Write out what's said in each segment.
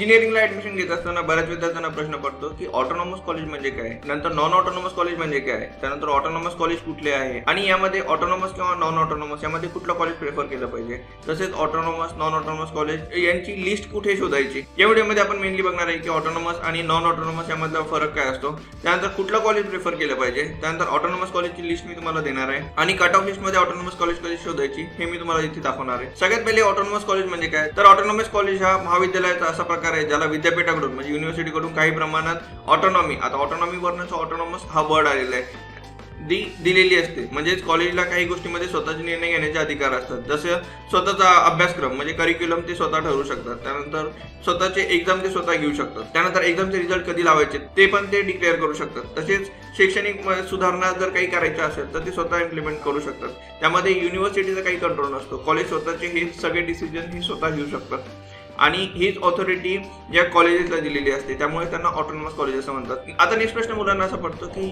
इंजिनिअरिंगला admission घेत असताना बऱ्याच विद्यार्थ्यांना प्रश्न पडतो की ऑटोनॉमस कॉलेज म्हणजे काय? नंतर नॉन ऑटोनॉमस कॉलेज म्हणजे काय? त्यानंतर ऑटोनॉमस कॉलेज कुठले आहे? आणि यामध्ये ऑटोनॉमस किंवा नॉन ऑटोनॉमस यामध्ये कुठलं कॉलेज प्रेफर केलं पाहिजे? तसेच ऑटोनॉमस नॉन ऑटोनॉमस कॉलेज यांची लिस्ट कुठे शोधायची? या व्हिडिओमध्ये आपण मेनली बघणार आहे की ऑटोनॉमस आणि नॉन ऑटोनॉमस यामधला फरक काय असतो. त्यानंतर कुठलं कॉलेज प्रेफर केलं पाहिजे? त्यानंतर ऑटोनॉमस कॉलेजची लिस्ट मी तुम्हाला देणार आहे. आणि कट ऑफ लिस्टमध्ये ऑटोनॉमस कॉलेज कधी शोधायची हे मी तुम्हाला इथे दाखवणार आहे. सगळ्यात पहिले ऑटोनॉमस कॉलेज म्हणजे काय? तर ऑटोनॉमस कॉलेज हा महाविद्यालयाचा असा प्रकार आहे ज्याला विद्यापीठाकडून म्हणजे युनिव्हर्सिटीकडून काही प्रमाणात ऑटोनॉमी आता ऑटोनॉमी वरनच ऑटोनॉमस हा वर्ड आलेला आहे. दी दिलेली असते. म्हणजेच कॉलेजला काही गोष्टीमध्ये स्वतःचे निर्णय घेण्याचे अधिकार असतात. जसं स्वतःचा अभ्यासक्रम म्हणजे करिक्युलम ते स्वतः ठरवू शकतात. त्यानंतर स्वतःचे एक्झाम ते स्वतः घेऊ शकतात. त्यानंतर एक्झामचे रिझल्ट कधी लावायचे ते पण ते डिक्लेअर करू शकतात. तसेच शैक्षणिक सुधारणा जर काही करायच्या असेल तर ते स्वतः इम्प्लिमेंट करू शकतात. त्यामध्ये युनिव्हर्सिटीचा काही कंट्रोल नसतो. कॉलेज स्वतःचे हे सगळे डिसिजन हे स्वतः घेऊ शकतात. आणि हीच ऑथॉरिटी या कॉलेजेसला दिलेली असते. त्यामुळे त्यांना ऑटोनॉमस कॉलेज असं म्हणतात. आता नेक्स्ट प्रश्न मुलांना असा पडतो की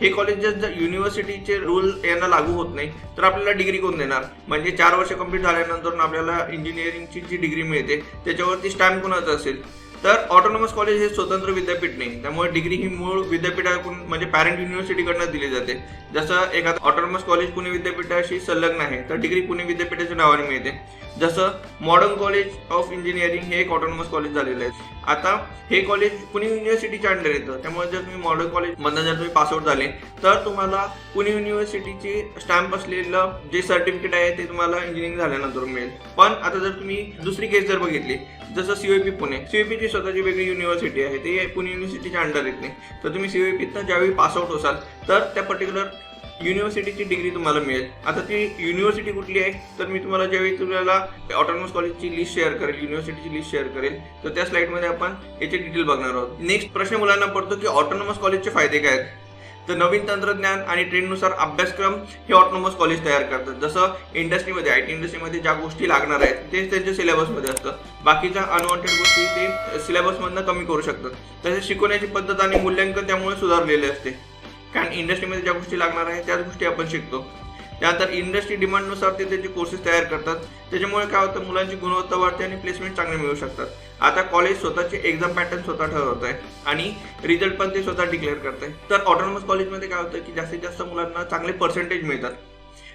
हे कॉलेजेस जर युनिव्हर्सिटीचे रूल यांना लागू होत नाही तर आपल्याला डिग्री कोण देणार? म्हणजे चार वर्ष कंप्लीट झाल्यानंतर आपल्याला इंजिनिअरिंगची जी डिग्री मिळते त्याच्यावरती स्टॅम्प कोणाचं असेल? तर ऑटोनॉमस कॉलेज हे स्वतंत्र विद्यापीठ नाही. त्यामुळे डिग्री ही मूळ विद्यापीठाकडून म्हणजे पॅरेंट युनिव्हर्सिटीकडनं दिली जाते. जसं एखादं ऑटोनॉमस कॉलेज पुणे विद्यापीठाशी संलग्न आहे तर डिग्री पुणे विद्यापीठाच्या नावाने मिळते. जसं मॉडर्न कॉलेज ऑफ इंजिनिअरिंग हे एक ऑटोनॉमस कॉलेज झालेलं आहे. आता हे कॉलेज पुणे युनिव्हर्सिटीच्या अंडर येतं. त्यामुळे जर तुम्ही मॉडर्न कॉलेज मधनं जर तुम्ही पासआउट झाले तर तुम्हाला पुणे युनिव्हर्सिटीची स्टॅम्प असलेलं जे सर्टिफिकेट आहे ते तुम्हाला इंजिनिअरिंग झाल्यानंतर मिळेल. पण आता जर तुम्ही दुसरी केस जर बघितली जसं सीओपी पुणे. सीओपीची स्वतःची वेगळी युनिव्हर्सिटी आहे. ते पुणे युनिव्हर्सिटीच्या अंडर येत नाही तर तुम्ही सी ओ पीतनं ज्यावेळी पासआउट होसाल तर त्या पर्टिक्युलर युनिव्हर्सिटीची डिग्री तुम्हाला मिळेल. आता ती युनिव्हर्सिटी कुठली आहे? तर मी तुम्हाला ज्यावेळी तुम्हाला ऑटोनॉमस कॉलेजची लिस्ट शेअर करेल युनिव्हर्सिटीची लिस्ट शेअर करेल तर त्या स्लाईडमध्ये आपण याचे डिटेल बघणार आहोत. नेक्स्ट प्रश्न मुलांना पडतो की ऑटोनॉमस कॉलेजचे फायदे काय आहेत? तर नवीन तंत्रज्ञान आणि ट्रेंडनुसार अभ्यासक्रम हे ऑटोनॉमस कॉलेज तयार करतात. जसं इंडस्ट्रीमध्ये आय टी इंडस्ट्रीमध्ये ज्या गोष्टी लागणार आहेत तेच त्यांच्या सिलेबसमध्ये असतं. बाकीच्या अनवॉन्टेड गोष्टी ते सिलेबसमधनं कमी करू शकतात. तसेच शिकवण्याची पद्धत आणि मूल्यांकन त्यामुळे सुधारलेले असते. कारण इंडस्ट्रीमध्ये ज्या गोष्टी लागणार आहेत त्याच गोष्टी आपण शिकतो. त्यानंतर इंडस्ट्री डिमांडनुसार ते त्याचे कोर्सेस तयार करतात. त्याच्यामुळे काय होतं मुलांची गुणवत्ता वाढते आणि प्लेसमेंट चांगले मिळू शकतात. आता कॉलेज स्वतःचे एक्झाम पॅटर्न स्वतः ठरवत आहे आणि रिझल्ट पण ते स्वतः डिक्लेअर करत आहे. तर ऑटोनॉमस कॉलेजमध्ये काय होतं की जास्तीत जास्त मुलांना चांगले पर्सेंटेज मिळतात.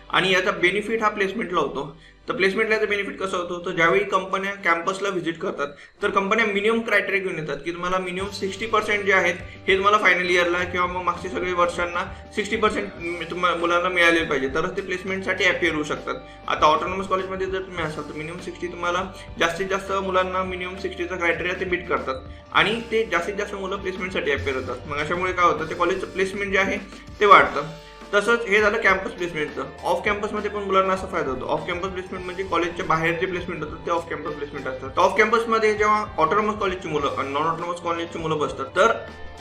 आणि याचा बेनिफिट हा प्लेसमेंटला होतो. तर प्लेसमेंटला याचा बेनिफिट कसं होतो? तर ज्यावेळी कंपन्या कॅम्पसला व्हिजिट करतात तर कंपन्या मिनिमम क्रायटेरिया घेऊन येतात की तुम्हाला मिनिमम सिक्स्टी पर्सेंट जे आहेत हे तुम्हाला फायनल इयरला किंवा मग मागच्या सगळे वर्षांना सिक्स्टी पर्सेंट तुम्हाला मुलांना मिळाले पाहिजे. तरच ते प्लेसमेंटसाठी अपियर होऊ शकतात. आता ऑटोनॉमस कॉलेजमध्ये जर तुम्ही असाल तर मिनिमम सिक्स्टी तुम्हाला जास्तीत जास्त मुलांना मिनिमम सिक्स्टीचा क्रायटेरिया ते बीट करतात. आणि ते जास्तीत जास्त मुलं प्लेसमेंटसाठी अपियर होतात. मग अशामुळे काय होतं? ते कॉलेजचं प्लेसमेंट जे आहे ते वाढतं. तसंच हे झालं कॅम्पस प्लेसमेंटचं ऑफ कॅम्पसमध्ये पण मुलांना असा फायदा होतो. ऑफ कॅम्पस प्लेसमेंट म्हणजे कॉलेजच्या बाहेर जे प्लेसमेंट होतात ते ऑफ कॅम्पस प्लेसमेंट असतात. तर ऑफ कॅम्पसमध्ये जेव्हा ऑटोनॉमस कॉलेजची मुलं आणि नॉन ऑटोनॉमस कॉलेजची मुलं बसतात तर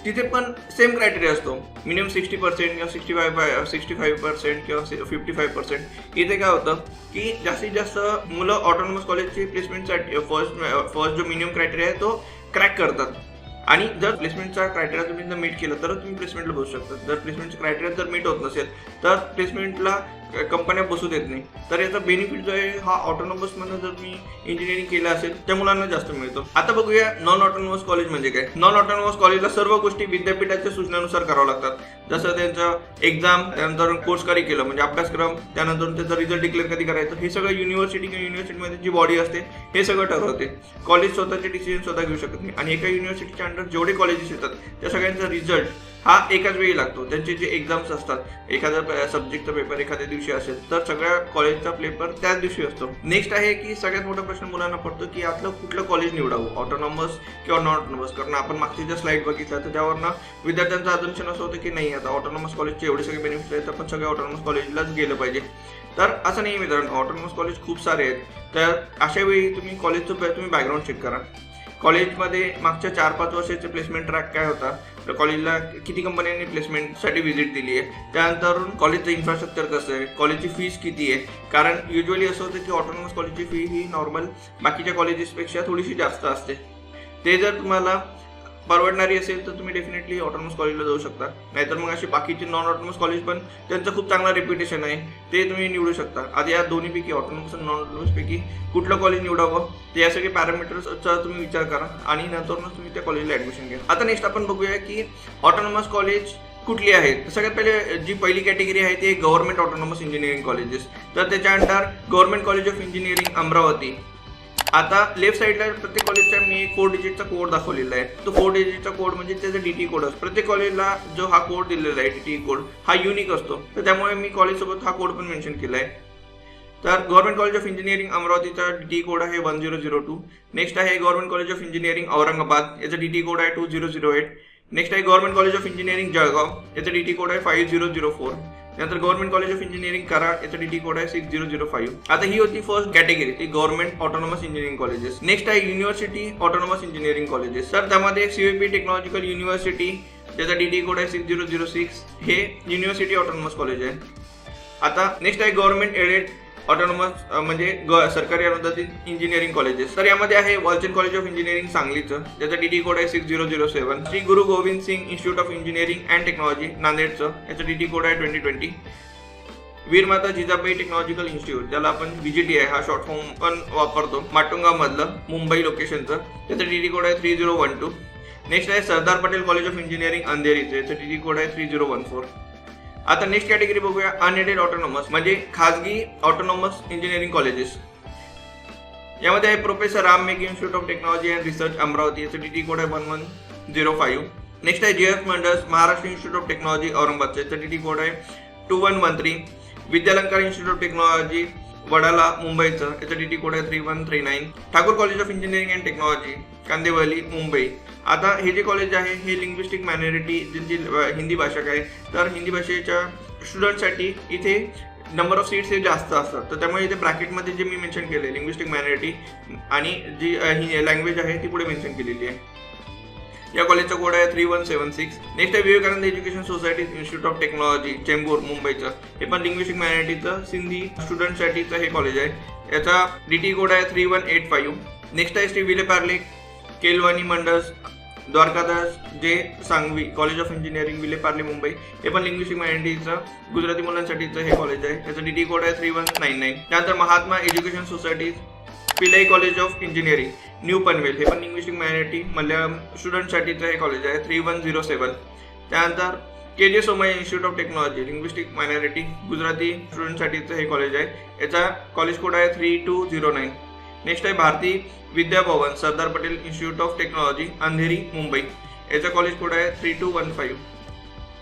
तिथे पण सेम क्रायटेरिया असतो. मिनिमम सिक्स्टी पर्सेंट किंवा sixty five sixty five percent किंवा फिफ्टी फाईव्ह पर्सेंट इथे काय होतं की जास्तीत जास्त मुलं ऑटोनॉमस कॉलेजची प्लेसमेंटसाठी फर्स्ट फर्स्ट जो मिनिमम क्रायटेरिया आहे तो क्रॅक करतात. आणि जर प्लेसमेंटचा क्रायटेरिया तुम्ही जर मीट केलं तरच तुम्ही प्लेसमेंटला बसू शकता. जर प्लेसमेंटचा क्रायटेरिया जर मीट होत नसेल तर प्लेसमेंटला कंपन्या बसू देत नाही. तर याचा बेनिफिट जो आहे हा ऑटोनॉमसमधनं जर तुम्ही इंजिनिअरिंग केलं असेल त्या मुलांना जास्त मिळतो. आता बघूया नॉन ऑटोनॉमस कॉलेज म्हणजे काय? नॉन ऑटोनॉमस कॉलेजला सर्व गोष्टी विद्यापीठाच्या सूचनेनुसार करावं लागतात. जसं त्यांचं एक्झाम त्यानंतर कोर्स केलं म्हणजे अभ्यासक्रम त्यानंतर त्याचा रिझल्ट डिक्लेअर कधी करायचं हे सगळं युनिव्हर्सिटी किंवा युनिव्हर्सिटीमध्ये जी बॉडी असते हे सगळं ठरवते. कॉलेज स्वतःचे डिसिजन स्वतः घेऊ शकत नाही. आणि एका युनिव्हर्सिटीच्या अंडर जेवढे कॉलेजेस येतात त्या सगळ्यांचा रिझल्ट हा एकाच वेळी लागतो. त्यांचे जे एक्झाम्स असतात एखाद्या सब्जेक्टचा पेपर एखाद्या दिवशी असेल तर सगळ्या कॉलेजचा पेपर त्याच दिवशी असतो. नेक्स्ट आहे की सगळ्यात मोठा प्रश्न मुलांना पडतो की यातलं कुठलं कॉलेज निवडावं? ऑटोनॉमस किंवा नॉन ऑटोनॉमस कारण आपण मागच्या जर स्लाइड बघितल्या तर त्यावरनं विद्यार्थ्यांचं अजम्पशन असं होतं की नाही आता ऑटोनॉमस कॉलेजचे एवढे सगळे बेनिफिट आहेत आपण सगळ्या ऑटोनॉमस कॉलेजलाच गेलं पाहिजे. तर असं नाही मित्रांनो ऑटोनॉमस कॉलेज खूप सारे आहेत. तर अशा वेळी तुम्ही कॉलेजचं तुम्ही बॅकग्राऊंड चेक करा. कॉलेजमध्ये मागच्या चार पाच वर्षाचे प्लेसमेंट ट्रॅक काय होता? तर कॉलेजला किती कंपन्यांनी प्लेसमेंटसाठी व्हिजिट दिली आहे त्यानंतर कॉलेजचं इन्फ्रास्ट्रक्चर कसं आहे? कॉलेजची फीस किती आहे? कारण युजली असं होतं की ऑटोनॉमस कॉलेजची फी ही नॉर्मल बाकीच्या कॉलेजेसपेक्षा थोडीशी जास्त असते. ते जर तुम्हाला परवडणारी असेल तर तुम्ही डेफिनेटली ऑटोनॉमस कॉलेजला जाऊ शकता. नाहीतर मग अशी बाकीचे नॉन ऑटोनॉमस कॉलेज पण त्यांचं खूप चांगलं रेप्युटेशन आहे. ते तुम्ही निवडू शकता. आता या दोन्हीपैकी ऑटोनॉमस आणि नॉन ऑटोनॉमस पैकी कुठलं कॉलेज निवडावं? ते या सगळे पॅरामीटर्सचा तुम्ही विचार करा. आणि नंतरच तुम्ही त्या कॉलेजला ऍडमिशन घ्या. आता नेक्स्ट आपण बघूया की ऑटोनॉमस कॉलेज कुठली आहेत सगळ्यात पहिले जी पहिली कॅटेगरी आहे ती गव्हर्नमेंट ऑटोनॉमस इंजिनिअरिंग कॉलेजेस तर त्याच्या under government college of engineering Amravati. आता लेफ्ट साईडला प्रत्येक कॉलेजचा मी फोर डिजिटचा कोड दाखवलेला आहे. तो फोर डिजिटचा कोड म्हणजे त्याचा डीटी कोड असतो. प्रत्येक कॉलेजला जो हा कोड दिलेला आहे डीटी कोड हा युनिक असतो. तर त्यामुळे मी कॉलेजसोबत हा कोड पण मेन्शन केला आहे. तर गव्हर्नमेंट कॉलेज ऑफ इंजिनिअरिंग अमरावतीचा डी कोड आहे one zero zero two next आहे government college of engineering Aurangabad. याचा डी टी कोड आहे two zero zero eight next आहे government college of engineering Jalgaon. याचा डी टी कोड आहे five zero zero four नंतर government college of engineering Karad याचा D code आहे six zero zero five आता ही होती फर्स्ट कॅटेगरी ती government autonomous engineering colleges next आहे युनिव्हर्सिटी ऑटोनॉमस इंजिनिअरिंग कॉलेजेस तर त्यामध्ये सीयूपी टेक्नॉलॉजिकल युनिव्हर्सिटी त्याचा डी डी कोड आहे सिक्स झिरो झिरो सिक्स हे युनिव्हर्सिटी ऑटोनॉमस कॉलेज आहे. आता नेक्स्ट आहे गव्हर्नमेंट एडेड ऑटोनॉमस म्हणजे ग- सरकारी अनुदानित इंजिनिअरिंग कॉलेजेस तर यामध्ये आहे वॉल्चन कॉलेज ऑफ इंजिनिअरिंग सांगलीचं. ज्याचा डी टी कोड आहे six zero zero seven Shri Guru Gobind Singh institute of engineering and technology नांदेडचं. याचं डी टी कोड आहे twenty twenty Veermata Jijabai technological institute ज्याला आपण व्हीजीटी आहे. हा शॉर्ट फॉर्म पण वापरतो. माटुंगामधलं मुंबई लोकेशनचं त्याचं डी टी कोड आहे three zero one two next आहे Sardar Patel college of engineering अंधेरीचं. याचं डी टी कोड आहे थ्री झिरो वन फोर आता नेक्स्ट कॅटेगरी बघूया अनएडेड ऑटोनॉमस म्हणजे खाजगी ऑटोनॉमस इंजिनिअरिंग कॉलेजेस यामध्ये आहे professor Ram Meghe institute of technology and research Amravati याचं डी टी कोड आहे one one zero five next आहे जे एफ मंडस महाराष्ट्र इन्स्टिट्यूट ऑफ टेक्नॉलॉजी औरंगाबादचं याचं डी टी कोड आहे two one one three Vidyalankar institute of technology Wadala मुंबईचं. याचं D T code आहे three one three nine Thakur college of engineering and technology Kandivali Mumbai. आता हे जे कॉलेज आहे हे लिंग्विस्टिक मायनॉरिटी ज्यांची हिंदी भाषक आहे तर हिंदी भाषेच्या स्टुडंटसाठी इथे नंबर ऑफ सीट्स हे जास्त असतात. तर त्यामुळे इथे ब्रॅकेटमध्ये जे मी मेन्शन केले लिंग्विस्टिक मायनॉरिटी आणि जी ही लँग्वेज आहे ती पुढे मेन्शन केलेली आहे. या कॉलेजचा कोड आहे three one seven six. Next आहे Vivekanand education society institute of technology Chembur मुंबईचं. हे पण लिंग्विस्टिक मायनॉरिटीचं सिंधी स्टुडंटसाठीचं हे कॉलेज आहे. याचा डी टी कोड आहे three one eight five next आहे Shri Vile Parle Kelavani मंडस Dwarkadas J Sanghvi college of engineering Vile Parle Mumbai. हे पण लिंग्विस्टिक मायनॉरिटीचं गुजराती मुलांसाठीचं हे कॉलेज आहे. याचं डी टी कोड आहे थ्री वन नाईन नाईन त्यानंतर Mahatma education society Pillai college of engineering new Panvel हे पण इंग्लिश मायनॉरिटी मल्याळम स्टुडंटसाठीचं हे कॉलेज आहे. थ्री वन झिरो सेवन त्यानंतर K J Somaiya institute of technology linguistic minority Gujarati स्टुडंटसाठीचं हे college आहे. याचा कॉलेज कोड आहे three two zero nine next आहे Bharati Vidyabhavan Sardar Patel institute of technology Andheri Mumbai. याचा college code आहे three two one five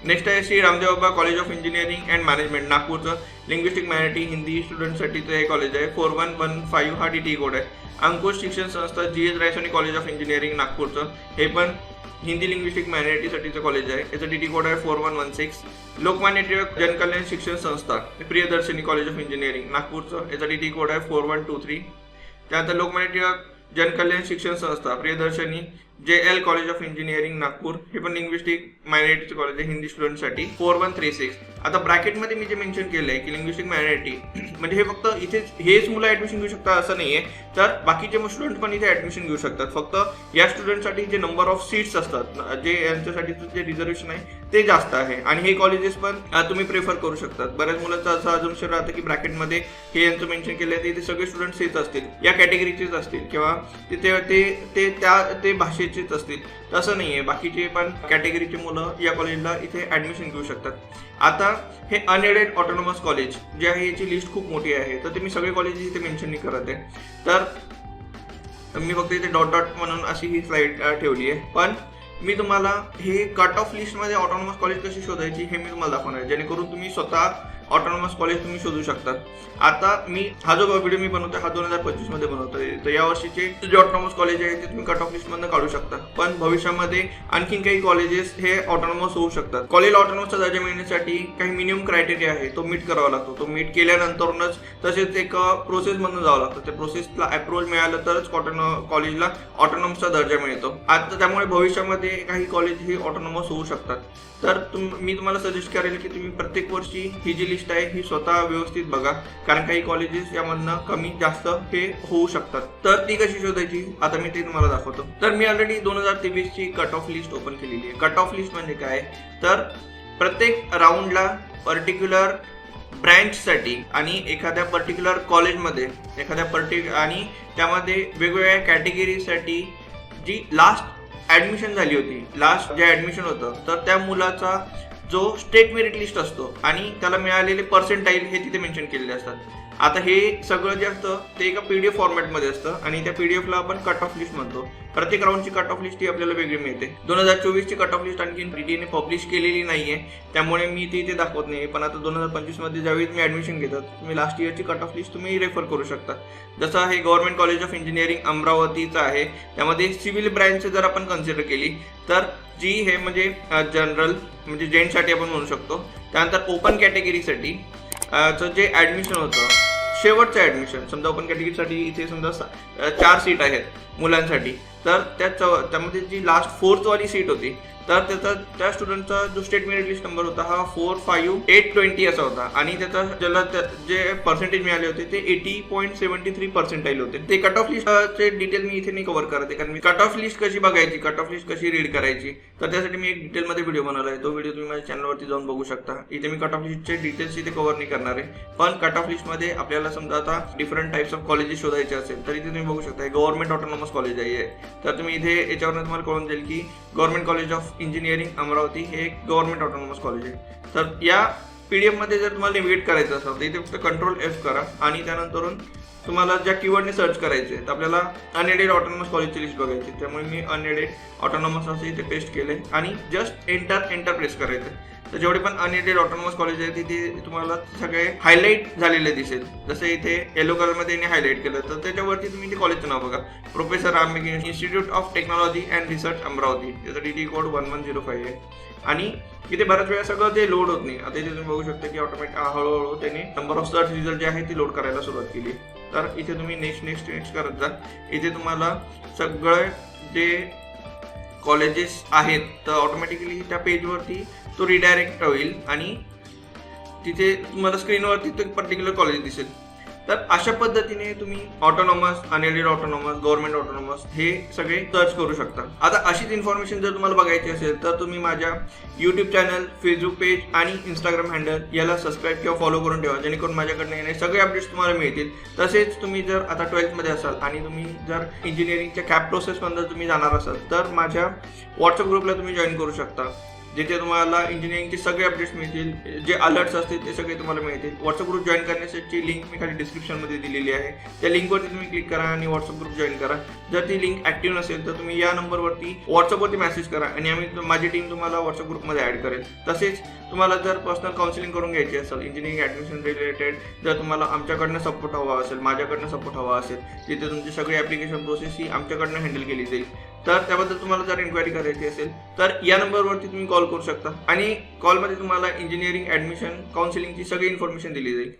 next आहे Shri Ramdeo Baba college of engineering and management नागपूरचं. Linguistic minority Hindi स्टुडंटसाठीचं हे college आहे. Four one one five हा D T code आहे. अंकुश शिक्षण संस्था G S Raisoni college of engineering नागपूरचं. हे पण हिंदी लिंग्विस्टिक मायनॉरिटीसाठीचं कॉलेज आहे. याचं डी टी कोड आहे four one one six Lokmanya Tilak Jankalyan शिक्षण संस्था प्रियदर्शनी कॉलेज ऑफ इंजिनिअरिंग नागपूरचं. याचा डी टी कोड आहे फोर वन टू थ्री त्यानंतर लोकमान्य टिळक जनकल्याण शिक्षण संस्था Priyadarshini J L college of engineering Nagpur हे पण लिंग्विस्टिक मायनॉरिटीचे कॉलेज आहे हिंदी स्टुडंटसाठी फोर वन थ्री सिक्स आता ब्रॅकेटमध्ये मी जे मेन्शन केलं आहे की लिंग्विस्टिक मायनॉरिटी म्हणजे हे फक्त इथेच हेच मुलं ऍडमिशन घेऊ शकतात असं नाही आहे तर बाकीचे स्टुडंट पण इथे ऍडमिशन घेऊ शकतात. फक्त या स्टुडंटसाठी जे नंबर ऑफ सीट्स असतात जे यांच्यासाठी जे रिझर्वेशन आहे ते जास्त आहे. आणि हे कॉलेजेस पण तुम्ही प्रेफर करू शकतात. बऱ्याच मुलांचं असं अजम्पशन राहतं की ब्रॅकेटमध्ये हे यांचं मेन्शन केलं आहे ते इथे सगळे स्टुडंट्स हेच असतील. या कॅटेगरीचेच असतील. किंवा ते ते ते ते त्या ते इच्छित असतील. तसं नाही आहे बाकीचे पण कॅटेगरीचे मुलं या कॉलेजला इथे ॲडमिशन घेऊ शकतात. आता हे अनएडेड ऑटोनॉमस कॉलेज जे आहे याची लिस्ट खूप मोठी आहे. तर ते मी सगळे कॉलेजेस इथे मेन्शन नाही करत आहे. तर मी फक्त इथे डॉट डॉट म्हणून अशी ही स्लाईड ठेवली आहे. पण मी तुम्हाला हे कट ऑफ लिस्टमध्ये ऑटोनॉमस कॉलेज कशी शोधायची हे मी तुम्हाला दाखवणार आहे. जेणेकरून तुम्ही स्वतः ऑटोनॉमस कॉलेज तुम्ही शोधू शकता आता मी हा जो व्हिडिओ मी बनवतो हा दोन हजार पंचवीसमध्ये बनवतोय. तर या वर्षीचे जे ऑटोनॉमस कॉलेज आहे ते तुम्ही कट ऑफ लिस्ट काढू शकता. पण भविष्यामध्ये आणखीन काही कॉलेजेस हे ऑटोनॉमस होऊ शकतात. कॉलेज ऑटोनॉमचा दर्जा मिळण्यासाठी काही मिनिमम क्रायटेरिया आहे तो मीट करावा लागतो. तो मीट केल्यानंतरच तसेच एक प्रोसेस मधून जावं लागतं. त्या प्रोसेसला अप्रोच मिळालं तरच कॉटन कॉलेजला ऑटोनॉमसचा दर्जा मिळतो. आता त्यामुळे भविष्यामध्ये काही कॉलेज हे ऑटोनॉमस होऊ शकतात. तर तुम मी तुम्हाला सजेस्ट करेल की तुम्ही प्रत्येक वर्षी ही जी लिस्ट लिस्ट आहे ही स्वतः व्यवस्थित बघा. कारण काही कॉलेजेस यामधनं कमी जास्त हे होऊ शकतात. तर ती कशी शोधायची? आता मी ते तुम्हाला दाखवतो. तर मी ऑलरेडी दोन हजार तेवीस ची कट ऑफ लिस्ट ओपन केलेली आहे. कट ऑफ लिस्ट म्हणजे काय? तर प्रत्येक राऊंडला पर्टिक्युलर ब्रँचसाठी आणि एखाद्या पर्टिक्युलर कॉलेजमध्ये एखाद्या पर्टिक आणि त्यामध्ये वेगवेगळ्या कॅटेगरीसाठी जी लास्ट ॲडमिशन झाली होती लास्ट जे ॲडमिशन होतं तर त्या मुलाचा जो स्टेट मेरिट लिस्ट असतो आणि त्याला मिळालेले पर्सेंटाईल हे तिथे मेन्शन केलेले असतात. आता हे सगळं जे असतं ते एका पीडीएफ फॉर्मॅटमध्ये असतं आणि त्या पीडीएफला आपण कट ऑफ लिस्ट म्हणतो. प्रत्येक राऊंडची कट ऑफ लिस्ट ही आपल्याला वेगळी मिळते. दोन हजार चोवीसची कट ऑफ लिस्ट आणखी डीटीने पब्लिश केलेली नाहीये. त्यामुळे मी ती इथे दाखवत नाही पण आता दोन हजार पंचवीसमध्ये ज्यावेळी तुम्ही ॲडमिशन घेतात तुम्ही लास्ट इयरची कट ऑफ लिस्ट तुम्ही रेफर करू शकता. जसं हे गव्हर्नमेंट कॉलेज ऑफ इंजिनिअरिंग अमरावतीचं आहे. त्यामध्ये सिव्हिल ब्रँच जर आपण कन्सिडर केली तर जी हे म्हणजे जनरल म्हणजे जेंटसाठी आपण म्हणू शकतो. त्यानंतर ओपन कॅटेगरीसाठी चं जे ॲडमिशन होतं शेवटचं ॲडमिशन समजा ओपन कॅटेगरीसाठी इथे समजा चार सीट आहेत मुलांसाठी. तर त्या चौ त्यामध्ये जी लास्ट फोर्थवाली सीट होती तर त्याचा त्या स्टुडंटचा जो स्टेट मेरिट लिस्ट नंबर होता हा फोर फाईव्ह एट ट्वेंटी असा होता. आणि त्याचा ज्याला त्या- जे पर्सेंटेज मिळाले होते ते eighty point seventy three percentile होते. ते कट ऑफ लिस्टचे डिटेल मी इथे नाही कव्हर करत आहे कारण मी कट ऑफ लिस्ट कशी बघायची कट ऑफ लिस्ट कशी रीड करायची तर त्यासाठी मी एक डिटेलमध्ये व्हिडिओ बनवला आहे. तो व्हिडिओ तुम्ही माझ्या चॅनलवरती जाऊन बघू शकता. इथे मी कट ऑफ लिस्टचे डिटेल्स इथे कव्हर नाही करणार आहे. पण कट ऑफ लिस्टमध्ये आपल्याला समजा आता डिफरंट टाइप्स ऑफ कॉलेजेस शोधायचे असेल तर इथे तुम्ही बघू शकता गव्हर्नमेंट ऑटोनॉमस कॉलेज आहे तर तुम्ही इथे याच्यावरून तुम्हाला कळून जाईल की government college of engineering Amravati हे एक गव्हर्नमेंट ऑटोनॉमस कॉलेज आहे. तर या पी डी एफमध्ये जर तुम्हाला नेव्हिगेट करायचं असेल तर इथे फक्त कंट्रोल एफ करा आणि त्यानंतरून तुम्हाला ज्या कीवर्डने सर्च करायचे तर आपल्याला अनएडेड ऑटोनॉमस कॉलेजची लिस्ट बघायची त्यामुळे मी अनएडेड ऑटोनॉमस असं इथे पेस्ट केले आणि जस्ट एंटर एंटर प्रेस करायचं तर जेवढे पण अनएडेड ऑटोनॉमस कॉलेज आहे तिथे तुम्हाला सगळे हायलाईट झालेले दिसेल. जसं इथे येलो कलरमध्ये यांनी हायलाईट केलं तर त्याच्यावरती तुम्ही ते कॉलेजचं नाव बघा. Professor Ram Meghe institute of technology and research Amravati. त्याचं D T code one one zero five आहे. आणि इथे बऱ्याच वेळा सगळं ते लोड होत नाही. आता इथे तुम्ही बघू शकता की ऑटोमॅटिक हळूहळू त्यांनी नंबर ऑफ सर्च रिझल्ट जे आहे ती लोड करायला सुरुवात केली. तर इथे तुम्ही नेक्स्ट नेक्स्ट नेक्स्ट करत जा. इथे तुम्हाला सगळं जे कॉलेजेस आहेत तर ऑटोमॅटिकली त्या पेजवरती तो रिडायरेक्ट होईल आणि तिथे तुम्हाला स्क्रीनवरती ते पर्टिक्युलर कॉलेज दिसेल. तर अशा पद्धतीने तुम्ही autonomous unaided autonomous government autonomous हे सगळे सर्च करू शकता. आता अशीच इन्फॉर्मेशन जर तुम्हाला बघायची असेल तर तुम्ही माझ्या युट्यूब चॅनल फेसबुक पेज आणि इंस्टाग्राम हँडल याला सबस्क्राईब किंवा फॉलो करून ठेवा जेणेकरून माझ्याकडनं येणारे सगळे अपडेट्स तुम्हाला मिळतील. तसेच तुम्ही जर आता ट्वेल्थमध्ये असाल आणि तुम्ही जर इंजिनिअरिंगच्या कॅप प्रोसेसमध्ये तुम्ही जाणार असाल तर माझ्या व्हॉट्सअप ग्रुपला तुम्ही जॉईन करू शकता. जिथे तुम्हाला इंजिनिअरिंगचे सगळे अपडेट्स मिळतील जे अलर्ट्स असतील ते सगळे तुम्हाला मिळतील. व्हॉट्सअप ग्रुप जॉईन करण्यासाठी लिंक मी खाली डिस्क्रिप्शनमध्ये दिलेली आहे. त्या लिंकवरती तुम्ही क्लिक करा आणि व्हॉट्सअप ग्रुप जॉईन करा. जर ती लिंक ऍक्टिव्ह नसेल तर तुम्ही या नंबरवरती व्हॉट्सअपवरती मेसेज करा आणि आम्ही माझी टीम तुम्हाला व्हॉट्सअप ग्रुपमध्ये ॲड करेल. तसेच तुम्हाला जर पर्सनल काउन्सिलिंग करून घ्यायची असेल इंजिनिअरिंग ॲडमिशन रिलेटेड जर तुम्हाला आमच्याकडनं सपोर्ट हवा असेल माझ्याकडनं सपोर्ट हवा असेल तिथे तुमची सगळी ॲप्लिकेशन प्रोसेस ही आमच्याकडनं हँडल केली जाईल. तर त्याबद्दल तुम्हाला जर इन्क्वायरी करायची असेल तर या नंबरवरती तुम्ही कॉल करू शकता. आणि कॉलमध्ये तुम्हाला इंजिनिअरिंग ॲडमिशन काउन्सिलिंगची सगळी इन्फॉर्मेशन दिली जाईल.